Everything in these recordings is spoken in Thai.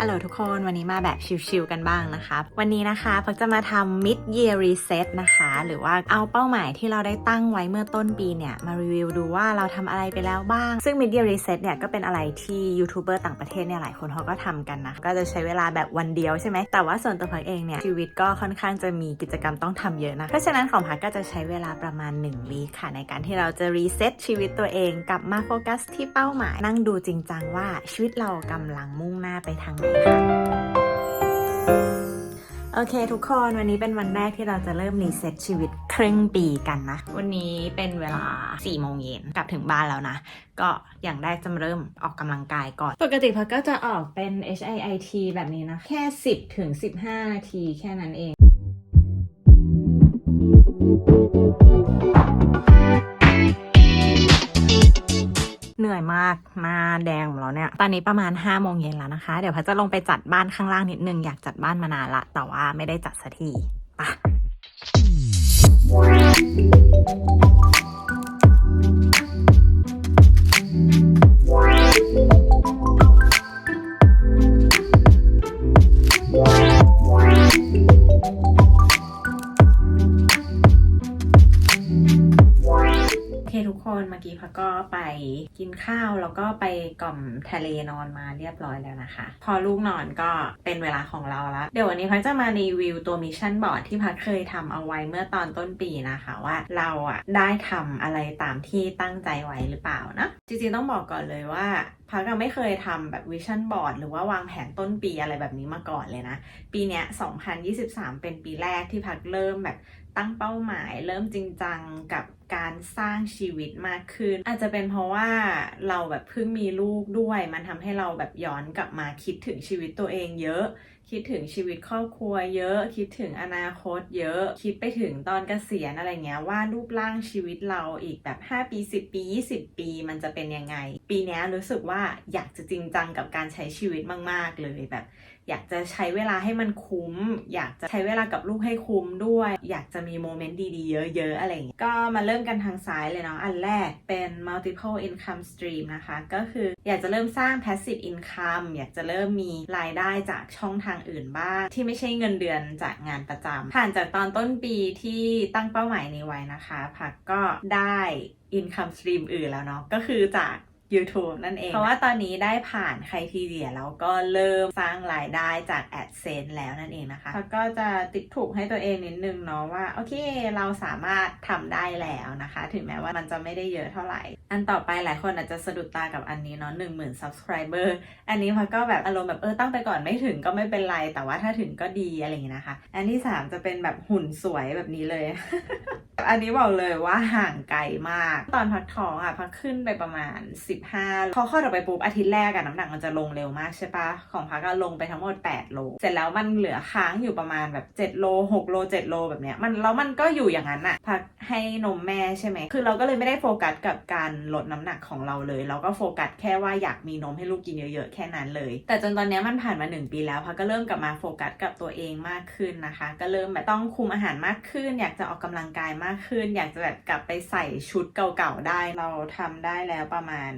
ฮัลโหลทุกคนวันนี้มาแบบชิลๆกันบ้างนะคะ วันนี้นะคะพักจะมาทำ mid year reset นะคะ หรือว่าเอาเป้าหมายที่เราได้ตั้งไว้เมื่อต้นปีเนี่ย มารีวิวดูว่าเราทำอะไรไปแล้วบ้าง ซึ่ง mid year reset เนี่ย ก็เป็นอะไรที่ยูทูบเบอร์ต่างประเทศเนี่ย หลายคนเขาก็ทำกันนะ ก็จะใช้เวลาแบบวันเดียวใช่ไหม แต่ว่าส่วนตัวพักเองเนี่ย ชีวิตก็ค่อนข้างจะมีกิจกรรมต้องทำเยอะนะ เพราะฉะนั้นของพักก็จะใช้เวลาประมาณ1วีค่ะ ในการที่เราจะรีเซ็ตชีวิตตัวเองกลับมาโฟกัสที่เป้าหมาย นั่งดูจริงจังว่าชีวิตเรากำลังมุ่งหน้าไปทางโอเคทุกคนวันนี้เป็นวันแรกที่เราจะเริ่มรีเซ็ตชีวิตครึ่งปีกันนะ วันนี้เป็นเวลา4โมงเย็นกลับถึงบ้านแล้วนะ ก็อย่างแรกจะมาเริ่มออกกำลังกายก่อน ปกติพักก็จะออกเป็น HIIT แบบนี้นะ แค่ 10ถึง15 นาทีแค่นั้นเอง มากหน้าแดงหมดแล้วเนี่ย ตอนนี้ประมาณ5โมงเย็นแล้วนะคะ เดี๋ยวพัจะลงไปจัดบ้านข้างล่างนิดนึง อยากจัดบ้านมานานละ แต่ว่าไม่ได้จัดสักทีไป พักก็ไปกินข้าวแล้วก็ไปกล่อมทะเลนอนมาเรียบร้อยแล้วนะคะ พอลูกนอนก็เป็นเวลาของเราแล้วเดี๋ยววันนี้พักจะมารีวิวตัวมิชชั่นบอร์ดที่พักเคยทำเอาไว้เมื่อตอนต้นปีนะคะว่าเราอะได้ทำอะไรตามที่ตั้งใจไว้หรือเปล่านะ จริงๆต้องบอกก่อนเลยว่าพักไม่เคยทำแบบวิชั่นบอร์ดหรือว่าวางแผนต้นปีอะไรแบบนี้มาก่อนเลยนะ ปีเนี้ย 2023 เป็นปีแรกที่พักเริ่มแบบ ตั้งเป้าหมาย เริ่มจริงจังกับการสร้างชีวิตมากขึ้น อาจจะเป็นเพราะว่าเราแบบเพิ่งมีลูกด้วย มันทำให้เราแบบย้อนกลับมาคิดถึงชีวิตตัวเองเยอะ คิดถึงชีวิตครอบครัวเยอะ คิดถึงอนาคตเยอะ คิดไปถึงตอนเกษียณอะไรเงี้ยว่ารูปร่างชีวิตเราอีกแบบ 5 ปี 10 ปี 20 ปีมันจะเป็นยังไง ปีนี้รู้สึกว่าอยากจะจริงจังกับการใช้ชีวิตมาก ๆ เลยแบบ อยากจะใช้เวลาให้มันคุ้ม อยากจะใช้เวลากับลูกให้คุ้มด้วย อยากจะมีโมเมนต์ดีๆ เยอะๆ อะไรอย่างเงี้ยก็มาเริ่มกันทางซ้ายเลยเนาะอันแรกเป็น multiple income stream นะคะ ก็คืออยากจะเริ่มสร้าง passive income อยากจะเริ่มมีรายได้จากช่องทางอื่นบ้าง ที่ไม่ใช่เงินเดือนจากงานประจำผ่านจากตอนต้นปีที่ตั้งเป้าหมายนี้ไว้นะคะพักก็ได้ income stream อื่นแล้วเนาะก็คือจาก YouTube นั่นเอง เพราะว่าตอนนี้ได้ผ่านใครทีเดียแล้วก็เริ่มสร้างรายได้จาก AdSense แล้วนั่นเองนะคะแล้วก็จะติดถูกให้ตัวเองนิดนึงเนาะว่า โอเค เราสามารถทำได้แล้วนะคะ ถึงแม้ว่ามันจะไม่ได้เยอะเท่าไหร่ อันต่อไปหลายคนอาจจะสะดุดตากับอันนี้เนาะ1 0,000 subscriber อันนี้พักก็แบบอารมณ์แบบเออตั้งไปก่อนไม่ถึงก็ไม่เป็นไร แต่ว่าถ้าถึงก็ดีอะไรอย่างงี้นะคะ อันที่ 3 จะเป็นแบบหุ่นสวยแบบนี้เลย อันนี้บอกเลยว่าห่างไกลมาก ตอนพักท้องอะพักขึ้นไปประมาณ 15พอคลอดออกไปปุ๊บอาทิตย์แรกอะน้ำหนักมันจะลงเร็วมากใช่ปะของพักก็ลงไปทั้งหมด 8 โล เสร็จแล้วมันเหลือค้างอยู่ประมาณแบบ 7 โล 6 โล 7 โลแบบเนี้ยมันแล้วมันก็อยู่อย่างนั้นอะพักให้นมแม่ใช่ไหมคือเราก็เลยไม่ได้โฟกัสกับการลดน้ำหนักของเราเลย เราก็โฟกัสแค่ว่าอยากมีนมให้ลูกกินเยอะๆ แค่นั้นเลย แต่จนตอนนี้มันผ่านมา 1 ปีแล้วพักก็เริ่มกลับมาโฟกัสกับตัวเองมากขึ้นนะคะ ก็เริ่มแบบต้องคุมอาหารมากขึ้น อยากจะออกกำลังกายมากขึ้น อยากจะแบบกลับไปใส่ชุดเก่าๆได้ เราทำได้แล้วประมาณ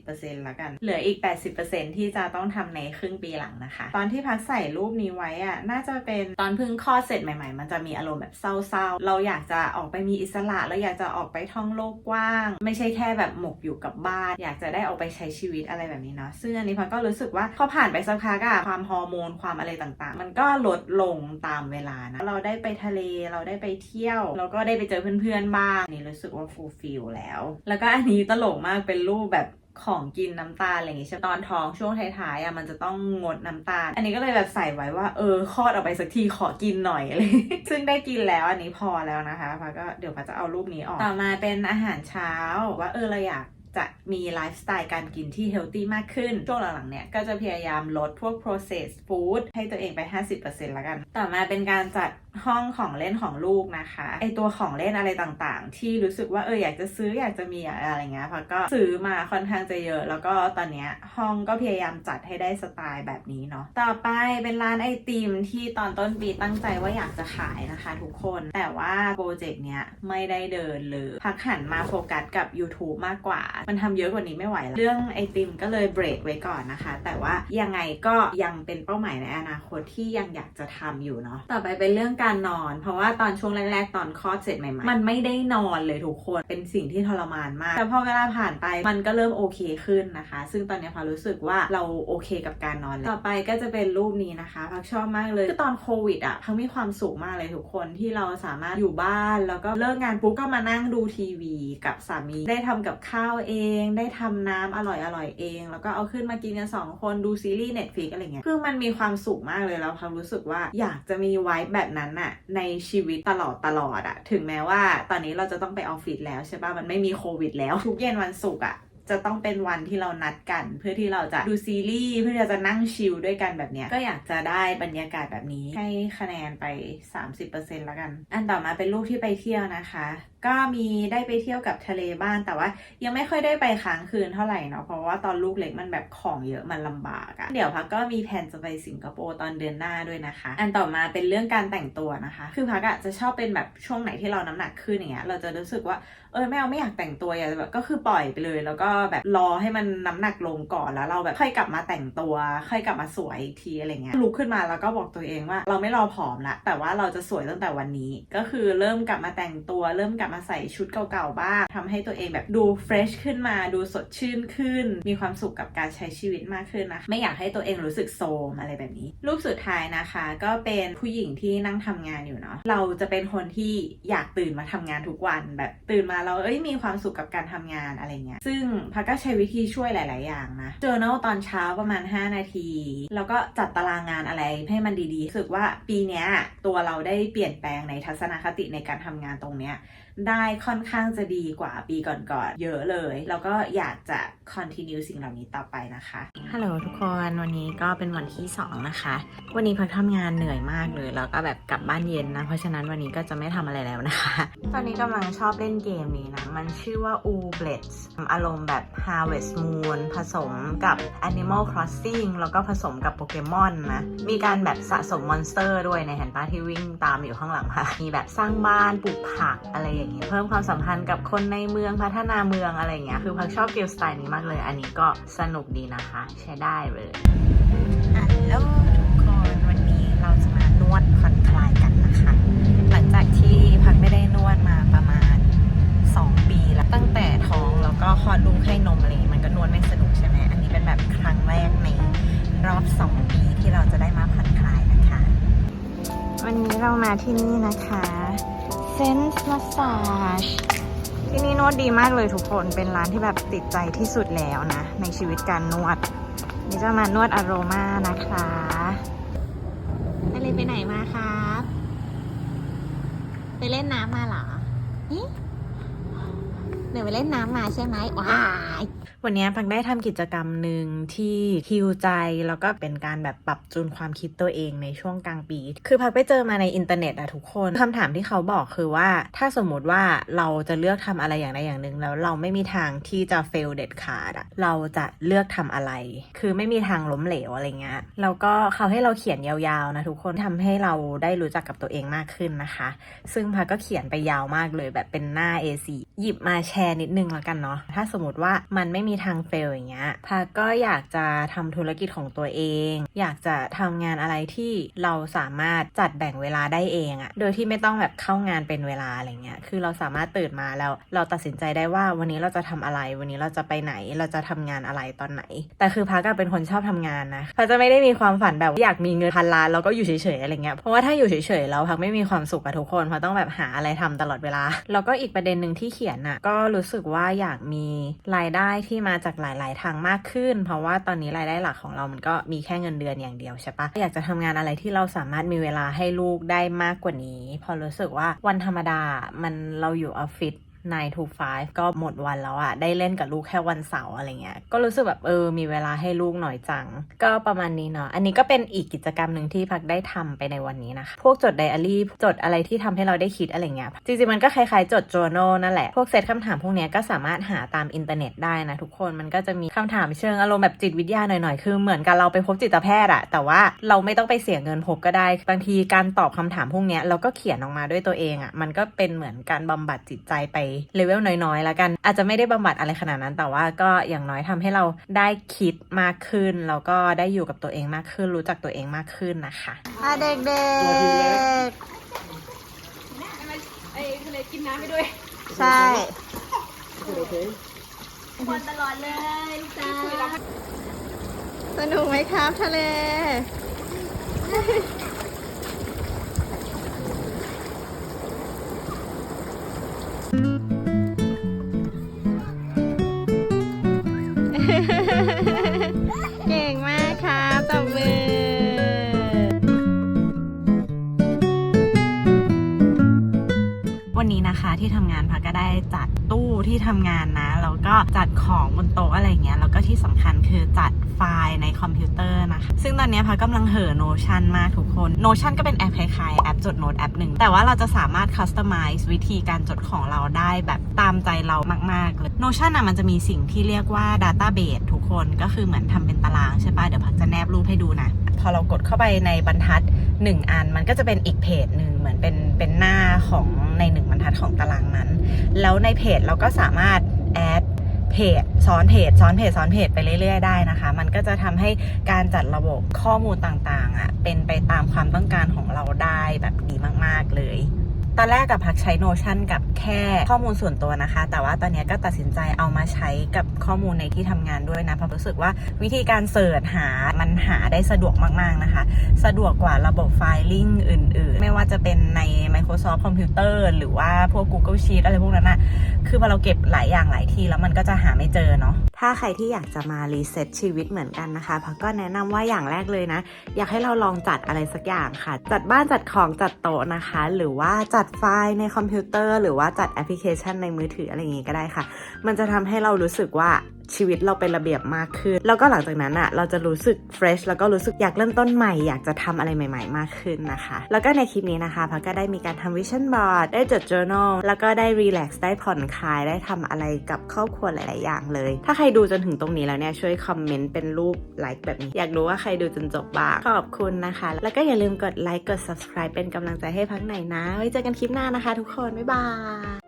20%แล้วกัน เหลืออีก 80%ที่จะต้องทำในครึ่งปีหลังนะคะ ตอนที่พักใส่รูปนี้ไว้อะน่าจะเป็นตอนเพิ่งคลอดเสร็จใหม่ๆ มันจะมีอารมณ์แบบเศร้าๆ เราอยากจะออกไปมีอิสระเราอยากจะออกไปท่องโลกกว้าง ไม่ใช่แค่แบบหมกอยู่กับบ้าน อยากจะได้ออกไปใช้ชีวิตอะไรแบบนี้เนาะ ซึ่งอันนี้พักก็รู้สึกว่าพอผ่านไปสักพักอะความฮอร์โมนความอะไรต่างๆ มันก็ลดลงตามเวลานะ เราได้ไปทะเลเราได้ไปเที่ยว เราก็ได้ไปเจอเพื่อนๆบ้างนนี่รู้สึกว่าฟูลฟิลแล้ว แล้วก็อันนี้ตลกมากเป็นรูปแบบ ของกินน้ำตาลอะไรอย่างงี้ใช่ปะตอนท้องช่วงท้ายๆอะมันจะต้องงดน้ำตาล อันนี้ก็เลยแบบใส่ไว้ว่าเออคลอดออกไปสักทีขอกินหน่อยเลย ซึ่งได้กินแล้วอันนี้พอแล้วนะคะพาก็เดี๋ยวพาจะเอารูปนี้ออก ต่อมาเป็นอาหารเช้าว่าเออเราอยากจะมีไลฟ์สไตล์การกินที่เฮลตี้มากขึ้น ช่วงหลังๆเนี่ย ก็จะพยายามลดพวก processed food ให้ตัวเองไป 50%แล้วกัน ต่อมาเป็นการจัดห้องของเล่นของลูกนะคะไอตัวของเล่นอะไรต่างๆ ที่รู้สึกว่าเอออยากจะซื้ออยากจะมีอะไรเงี้ยพอก็ซื้อมาค่อนข้างจะเยอะ แล้วก็ตอนเนี้ยห้องก็พยายามจัดให้ได้สไตล์แบบนี้เนาะต่อไปเป็นร้านไอติมที่ตอนต้นปีตั้งใจว่าอยากจะขายนะคะทุกคน แต่ว่าโปรเจกต์เนี้ยไม่ได้เดินเลยพักหันมาโฟกัสกับ YouTube มากกว่า มันทำเยอะกว่านี้ไม่ไหวแล้วเรื่องไอติมก็เลยเบรกไว้ก่อนนะคะ แต่ว่ายังไงก็ยังเป็นเป้าหมายในอนาคตที่ยังอยากจะทำอยู่เนาะต่อไปเป็นเรื่องการนอน เพราะว่าตอนช่วงแรกๆ ตอนคลอดเสร็จใหม่ๆ มันไม่ได้นอนเลยทุกคน เป็นสิ่งที่ทรมานมาก แต่พอเวลาผ่านไปมันก็เริ่มโอเคขึ้นนะคะ ซึ่งตอนนี้พารู้สึกว่าเราโอเคกับการนอนต่อไปก็จะเป็นรูปนี้นะคะพักชอบมากเลยคือตอนโควิดอะพักมีความสุขมากเลยทุกคนที่เราสามารถอยู่บ้านแล้วก็เลิกงานปุ๊บก็มานั่งดูทีวีกับสามี ได้ทำกับข้าวเอง ได้ทำน้ำอร่อยอร่อยๆเอง แล้วก็เอาขึ้นมากินกันสองคนดูซีรีส์ Netflix อะไรเงี้ยคือมันมีความสุขมากเลยแล้วพักรู้สึกว่าอยากจะมีไว้แบบนั้นอะในชีวิตตลอดตลอดอะถึงแม้ว่าตอนนี้เราจะต้องไปออฟฟิศแล้วใช่ปะมันไม่มีโควิดแล้วทุกเย็นวันศุกร์อะจะต้องเป็นวันที่เรานัดกัน เพื่อที่เราจะดูซีรีส์เพื่อที่เราจะนั่งชิลด้วยกันแบบเนี้ยก็อยากจะได้บรรยากาศแบบนี้ให้คะแนนไป 30%แล้วกัน อันต่อมาเป็นรูปที่ไปเที่ยวนะคะ ก็มีได้ไปเที่ยวกับทะเลบ้านแต่ว่า ยังไม่ค่อยได้ไปค้างคืนเท่าไหร่เนาะเพราะว่าตอนลูกเล็กมันแบบของเยอะมันลำบากอะเดี๋ยวพักก็มีแผนจะไปสิงคโปร์ตอนเดือนหน้าด้วยนะคะ อันต่อมาเป็นเรื่องการแต่งตัวนะคะ คือพักอะจะชอบเป็นแบบช่วงไหนที่เราน้ำหนักขึ้นอย่างเงี้ยเราจะรู้สึกว่าเออไม่เอาไม่อยากแต่งตัวอยากจะแบบก็คือปล่อยไปเลย แล้วก็แบบรอให้มันน้ำหนักลงก่อนแล้วเราแบบค่อยกลับมาแต่งตัว ค่อยกลับมาสวยอีกทีอะไรเงี้ยลุกขึ้นมาแล้วก็บอกตัวเองว่า เราไม่รอผอมละแต่ว่าเราจะสวยตั้งแต่วันนี้ ก็คือเริ่มกลับมาแต่งตัวเริ่มกลับมาใส่ชุดเก่าๆบ้างทำให้ตัวเองแบบดูเฟรชขึ้นมา ดูสดชื่นขึ้น มีความสุขกับการใช้ชีวิตมากขึ้นนะ ไม่อยากให้ตัวเองรู้สึกโซมอะไรแบบนี้ รูปสุดท้ายนะคะ ก็เป็นผู้หญิงที่นั่งทำงานอยู่เนาะ เราจะเป็นคนที่อยากตื่นมาทำงานทุกวันแบบตื่นมาเราเอ้ยมีความสุขกับการทำงานอะไรเงี้ย ซึ่งพักก็ใช้วิธีช่วยหลาย ๆ อย่างนะเจอเนลตอนเช้าประมาณ 5 นาที แล้วก็จัดตารางงานอะไรให้มันดีๆรู้สึกว่าปีนี้ตัวเราได้เปลี่ยนแปลงในทัศนคติในการทำงานตรงเนี้ยได้ค่อนข้างจะดีกว่าปีก่อนๆเยอะเลย แล้วก็อยากจะ continue สิ่งเหล่านี้ต่อไปนะคะ ฮัลโหลทุกคนวันนี้ก็เป็นวันที่ 2 นะคะ วันนี้พักทำงานเหนื่อยมากเลย แล้วก็แบบกลับบ้านเย็นนะ เพราะฉะนั้นวันนี้ก็จะไม่ทำอะไรแล้วนะคะ ตอนนี้กำลังชอบเล่นเกมนี้นะ มันชื่อว่า u b l e t s อารมณ์แบบ Harvest Moon ผสมกับ Animal Crossing แล้วก็ผสมกับโปเกมอนนะ มีการแบบสะสมมอนสเตอร์ด้วยในแฮนป้าที่วิ่งตามอยู่ข้างหลังค่ะ มีแบบสร้างบ้านปลูกผักอะไรอย่างเงี้ยเพิ่มความสัมพันธ์กับคนในเมืองพัฒนาเมืองอะไรอย่างเงี้ยคือพักชอบเกมสไตล์นี้มากเลย อันนี้ก็สนุกดีนะคะ ใช้ได้เลยฮัลโหลทุกคนวันนี้เราจะมานวดผ่อนคลายกันนะคะ หลังจากที่พักไม่ได้นวดมาประมาณ 2 ปีแล้วตั้งแต่ท้องแล้วก็คลอดลูกให้นมอะไรอย่างงี้มันก็นวดไม่สนุกใช่ไหมอันนี้เป็นแบบครั้งแรกในรอบ 2 ปีที่เราจะได้มาผ่อนคลายนะคะ วันนี้เรามาที่นี่นะคะ ตรดีมากเลยทุกคน เป็นร้านที่แบบติดใจที่สุดแล้วนะ ในชีวิตการนวด นี่จะมานวดอโรมานะคะไปเลยไปไหนมาครับ ไปเล่นน้ำมาเหรออิเดี๋ยไปเล่นน้ำมาใช่ไหมว้าย วันนี้พักได้ทำกิจกรรมหนึ่งที่ฮิวใจ แล้วก็เป็นการแบบปรับจูนความคิดตัวเองในช่วงกลางปี คือพักไปเจอมาในอินเทอร์เน็ตอะทุกคนคำถามที่เขาบอกคือว่า ถ้าสมมติว่าเราจะเลือกทำอะไรอย่างใดอย่างหนึ่งแล้วเราไม่มีทางที่จะเฟลเด็ดขาดอะเราจะเลือกทำอะไร คือไม่มีทางล้มเหลวอะไรเงี้ยแล้วก็เขาให้เราเขียนยาวๆนะทุกคนทำให้เราได้รู้จักกับตัวเองมากขึ้นนะคะ ซึ่งพักก็เขียนไปยาวมากเลยแบบเป็นหน้า A4 หยิบมาแชร์นิดนึงแล้วกันเนาะถ้าสมมติว่ามันไม่มีทางเฟลอย่างเงี้ยพักก็อยากจะทำธุรกิจของตัวเอง อยากจะทำงานอะไรที่เราสามารถจัดแบ่งเวลาได้เองอะโดยที่ไม่ต้องแบบเข้างานเป็นเวลาอะไรเงี้ยคือเราสามารถตื่นมาแล้วเราตัดสินใจได้ว่าวันนี้เราจะทำอะไร วันนี้เราจะไปไหนเราจะทำงานอะไรตอนไหน แต่คือพักก็เป็นคนชอบทำงานนะพักจะไม่ได้มีความฝันแบบอยากมีเงินพันล้านแล้วก็อยู่เฉยๆอะไรเงี้ยเพราะว่าถ้าอยู่เฉยๆแล้วพักไม่มีความสุขกับทุกคนพักต้องแบบหาอะไรทำตลอดเวลาแล้วก็อีกประเด็นหนึ่งที่เขียนน่ะก็รู้สึกว่าอยากมีรายได้ที่มาจากหลาย ๆ ทางมากขึ้น เพราะว่าตอนนี้รายได้หลักของเรามันก็มีแค่เงินเดือนอย่างเดียวใช่ปะอยากจะทำงานอะไรที่เราสามารถมีเวลาให้ลูกได้มากกว่านี้ พอรู้สึกว่าวันธรรมดามันเราอยู่ออฟฟิศ 9 to 5 ก็หมดวันแล้วอะได้เล่นกับลูกแค่วันเสาร์อะไรเงี้ย ก็รู้สึกแบบเออ มีเวลาให้ลูกหน่อยจัง ก็ประมาณนี้เนาะ อันนี้ก็เป็นอีกกิจกรรมหนึ่งที่พักได้ทำไปในวันนี้นะคะ พวกจดไดอารี่ จดอะไรที่ทำให้เราได้คิดอะไรเงี้ย จริงๆ มันก็คล้ายๆ จด journal นั่นแหละ พวกเซตคำถามพวกเนี้ยก็สามารถหาตามอินเทอร์เน็ตได้นะทุกคน มันก็จะมีคำถามเชิงอารมณ์แบบจิตวิทยาหน่อยๆ คือเหมือนกับเราไปพบจิตแพทย์อะแต่ว่าเราไม่ต้องไปเสียเงินพบก็ได้ บางทีการตอบคำถามพวกเนี้ยเราก็เขียนออกมาด้วยตัวเองอะมันก็เป็นเหมือนการบำบัดจิตใจไปเลเวลน้อยๆ แล้วกัน อาจจะไม่ได้บำบัดอะไรขนาดนั้น แต่ว่าก็อย่างน้อยทำให้เราได้คิดมากขึ้น แล้วก็ได้อยู่กับตัวเองมากขึ้น รู้จักตัวเองมากขึ้นนะคะอะเด็กไอ้ทะเลกินน้ำไปด้วยๆใช่คนตลอดเลยลูกจ้าสนุกไหมครับทะเล ได้จัดตู้ที่ทำงานนะ แล้วก็จัดของบนโต๊ะอะไรเงี้ย แล้วก็ที่สำคัญคือจัดไฟล์ในคอมพิวเตอร์นะคะ ซึ่งตอนนี้พักกำลังเห่อ Notion มากทุกคน Notion ก็เป็นแอปคล้ายๆ แอปจดโน้ตแอปหนึ่ง แต่ว่าเราจะสามารถ customize วิธีการจดของเราได้แบบตามใจเรามากๆเลย Notion อะมันจะมีสิ่งที่เรียกว่า database ทุกคน ก็คือเหมือนทำเป็นตารางใช่ปะเดี๋ยวพักจะแนบรูปให้ดูนะ พอเรากดเข้าไปในบรรทัดหนึ่งอัน มันก็จะเป็นอีกเพจหนึ่งเหมือนเป็นเป็นหน้าของในหนึ่งบรรทัดของตารางนั้น แล้วในเพจเราก็สามารถแอดเพจซ้อนเพจซ้อนเพจซ้อนเพจไปเรื่อย ๆ ได้นะคะ มันก็จะทำให้การจัดระบบข้อมูลต่างๆอะเป็นไปตามความต้องการของเราได้แบบดีมาก ๆ เลย ตอนแรกกับพักใช้ Notion กับแค่ข้อมูลส่วนตัวนะคะ แต่ว่าตอนนี้ก็ตัดสินใจเอามาใช้กับข้อมูลในที่ทำงานด้วยนะ เพราะรู้สึกว่าวิธีการเสิร์ชหามันหาได้สะดวกมาก ๆ นะคะ สะดวกกว่าระบบไฟลิ่งอื่น ๆ ไม่ว่าจะเป็นใน Microsoft Computer หรือว่าพวก Google Sheet อะไรพวกนั้นอะคือพอเราเก็บหลายอย่างหลายที่แล้วมันก็จะหาไม่เจอเนาะ ถ้าใครที่อยากจะมารีเซ็ตชีวิตเหมือนกันนะคะพักก็แนะนำว่าอย่างแรกเลยนะ อยากให้เราลองจัดอะไรสักอย่างค่ะ จัดบ้านจัดของจัดโต๊ะนะคะ หรือว่าจัดไฟล์ในคอมพิวเตอร์ หรือว่าจัดแอปพลิเคชันในมือถืออะไรอย่างงี้ก็ได้ค่ะ มันจะทำให้เรารู้สึกว่า ชีวิตเราเป็นระเบียบมากขึ้น แล้วก็หลังจากนั้นอะเราจะรู้สึกเฟรชแล้วก็รู้สึกอยากเริ่มต้นใหม่อยากจะทำอะไรใหม่ ๆ มากขึ้นนะคะ แล้วก็ในคลิปนี้นะคะพักก็ได้มีการทำวิชั่นบอร์ดได้จด journal แล้วก็ได้รีแลกซ์ได้ผ่อนคลายได้ทำอะไรกับครอบครัวหลาย ๆ อย่างเลย ถ้าใครดูจนถึงตรงนี้แล้วเนี่ยช่วยคอมเมนต์เป็นรูปไลค์แบบนี้ อยากรู้ว่าใครดูจนจบบ้างขอบคุณนะคะ แล้วก็อย่าลืมกดไลค์กด subscribe เป็นกำลังใจให้พักไหนอยนะไว้เจอกันคลิปหน้านะคะ ทุกคนบ๊ายบาย